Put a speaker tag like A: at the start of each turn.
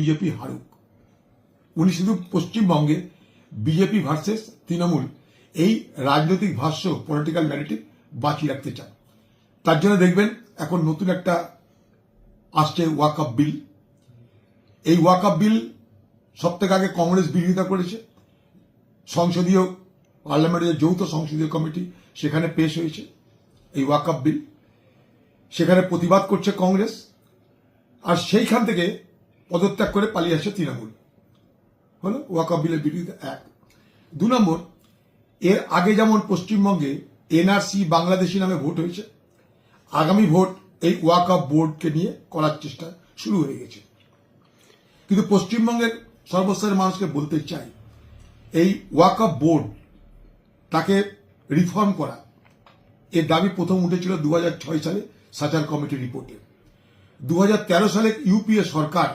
A: BJP হারুক। উনি শুধু পশ্চিমবঙ্গে বিজেপি ভার্সেস তৃণমূল এই রাজনৈতিক ভাষ্য পলিটিক্যাল ন্যারেটিভ বাঁচিয়ে রাখতে চান তার জন্য দেখবেন এখন নতুন একটা আসছে ওয়াক আপ বিল এই ওয়াক আপ বিল সব থেকে আগে কংগ্রেস বিরোধিতা করেছে। সংসদীয় পার্লামেন্টের যৌথ সংসদীয় কমিটি সেখানে পেশ হয়েছে এই ওয়াক আপ বিল সেখানে প্রতিবাদ করছে কংগ্রেস। আর সেইখান থেকে পদত্যাগ করে পালিয়ে আসছে তৃণমূল। হলো ওয়াক বিলের বিরোধিতা এক। দু নম্বর, এর আগে যেমন পশ্চিমবঙ্গে এনআরসি বাংলাদেশি নামে ভোট হয়েছে, আগামী ভোট এই ওয়াক বোর্ডকে নিয়ে করার চেষ্টা শুরু হয়ে গেছে। কিন্তু পশ্চিমবঙ্গের সর্বস্তরের মানুষকে বলতে চাই, এই ওয়াক বোর্ড তাকে রিফর্ম করা, এর দাবি প্রথম উঠেছিল দু হাজার ছয় সালে সাচার কমিটির রিপোর্টে। দু হাজার তেরো সালে ইউপিএ সরকার